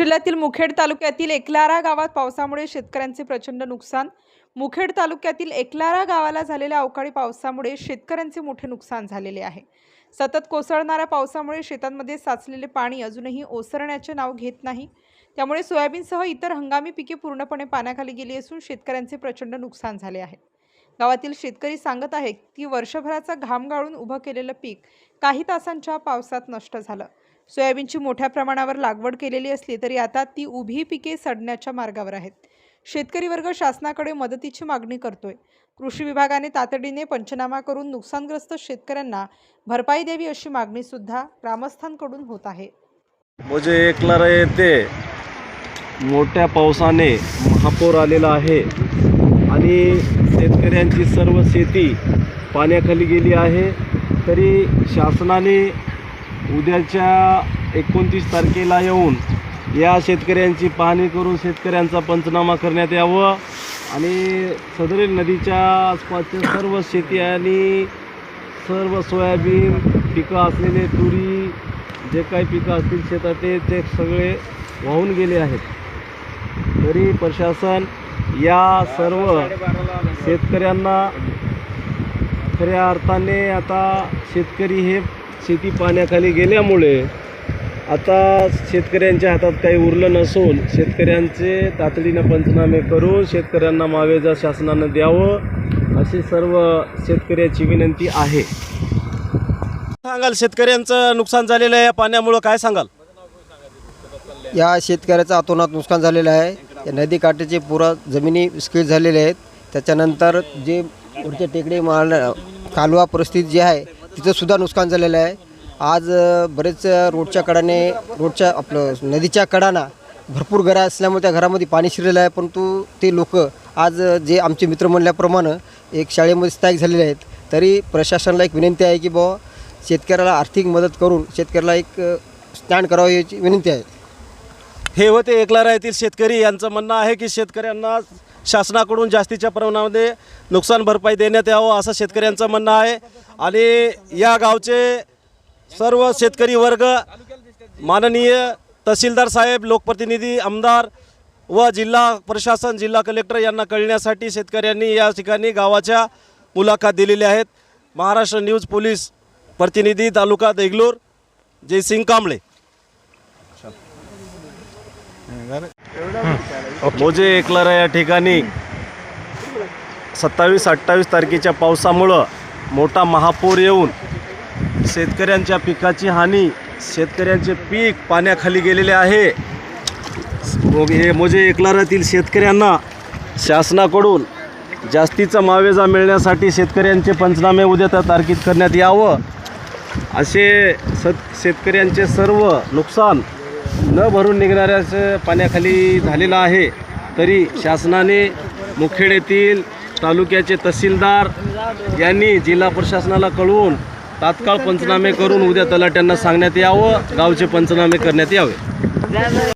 जिल्ह्यातील मुखेड तालुक्यातील एकलारा गावात पावसामुळे शेतकऱ्यांचे प्रचंड नुकसान. मुखेड तालुक्यातील एकलारा गावाला झालेल्या अवकाळी पावसामुळे शेतकऱ्यांचे मोठे नुकसान झालेले आहे. सतत कोसळणाऱ्या पावसामुळे शेतांमध्ये साचलेले पाणी अजूनही ओसरण्याचे नाव घेत नाही. त्यामुळे सोयाबीनसह इतर हंगामी पिके पूर्णपणे पाण्याखाली गेली असून शेतकऱ्यांचे प्रचंड नुकसान झाले आहे. गावातील शेतकरी सांगत आहे की वर्षभराचा घाम गाळून उभं केलेलं पीक काही तासांच्या पावसात नष्ट झालं. सोयाबीनची मोठ्या प्रमाणावर लागवड केलेली असली तरी आता ती उभी पिके सडण्याच्या मार्गावर आहेत. शेतकरी वर्ग शासनाकडे मदतीची मागणी करतोय. कृषी विभागाने तातडीने पंचनामा करून नुकसानग्रस्त शेतकऱ्यांना भरपाई द्यावी अशी मागणी सुद्धा ग्रामस्थांकडून होत आहे. म्हणजे एकलारा येथे मोठ्या पावसाने महापूर आलेला आहे आणि शेतकऱ्यांची सर्व शेती पाण्याखाली गेली आहे. तरी शासनाने उद्याच्या एकोणतीस तारखेला येऊन या शेतकऱ्यांची पाहणी करून शेतकऱ्यांचा पंचनामा करण्यात यावं आणि सदरील नदीच्या आसपासच्या सर्व शेती आणि सर्व सोयाबीन पिकं असलेले तुरी जे काही पिकं असतील शेतातले ते सगळे वाहून गेले आहेत. तरी प्रशासन या सर्व शेतकऱ्यांना खऱ्या अर्थाने आता शेतकरी हे शेती पाण्याखाली गेल्यामुळे आता शेतकऱ्यांच्या हातात काही उरलं नसून शेतकऱ्यांचे तातडीनं पंचनामे करून शेतकऱ्यांना मावेजा शासनानं द्यावं अशी सर्व शेतकऱ्याची विनंती आहे. सांगाल शेतकऱ्यांचं नुकसान झालेलं आहे या पाण्यामुळं काय सांगाल? या शेतकऱ्याचं अतोनात नुकसान झालेलं आहे. या नदीकाठाचे पुरा जमिनी विस्कळीत झालेले आहेत. त्याच्यानंतर जे वरच्या टेकडे माल कालवा परिस्थिती जी आहे तिथं सुद्धा नुकसान झालेलं आहे. आज बरेच रोडच्या कडाने रोडच्या आपलं नदीच्या कडाना भरपूर घरं असल्यामुळे त्या घरामध्ये पाणी शिरलेलं आहे. परंतु ते लोक आज जे आमचे मित्र म्हणल्याप्रमाणे एक शाळेमध्ये स्थायिक झालेले आहेत. तरी प्रशासनाला एक विनंती आहे की बुवा शेतकऱ्याला आर्थिक मदत करून शेतकऱ्याला एक स्टँड करावं याची विनंती आहे. हे होते एकलारा येथील शेतकरी. यांचं म्हणणं आहे की शेतकऱ्यांना शासनाकडून जास्तीच्या प्रमाणामध्ये नुकसान भरपाई देण्यात यावं असं शेतकऱ्यांचं म्हणणं आहे. आणि या गावचे सर्व शेतकरी वर्ग माननीय तहसीलदार साहेब लोकप्रतिनिधी आमदार व जिल्हा प्रशासन जिल्हा कलेक्टर यांना कळण्यासाठी शेतकऱ्यांनी या ठिकाणी गावाच्या मुलाखत दिलेल्या आहेत. महाराष्ट्र न्यूज पोलीस प्रतिनिधी तालुका देगलूर जयसिंग कांबळे. मोजे एकलारा या ठिकाणी सत्तावीस अठ्ठावीस तारखेच्या पावसामुळं मोठा महापूर येऊन शेतकऱ्यांच्या पिकाची हानी शेतकऱ्यांचे पीक पाण्याखाली गेलेले आहे. मग हे मोजे एकलारातील शेतकऱ्यांना शासनाकडून जास्तीचा मावेजा मिळण्यासाठी शेतकऱ्यांचे पंचनामे उद्या त्या तारखेत करण्यात यावं. असे सत शेतकऱ्यांचे सर्व नुकसान न भरून निघणाऱ्याचं पाण्याखाली झालेलं आहे तरी शासनाने मुखेड येथील तालुक्याचे तहसीलदार यांनी जिल्हा प्रशासनाला कळवून तात्काळ पंचनामे करून उद्या तलाट्यांना सांगण्यात यावं गावचे पंचनामे करण्यात यावे.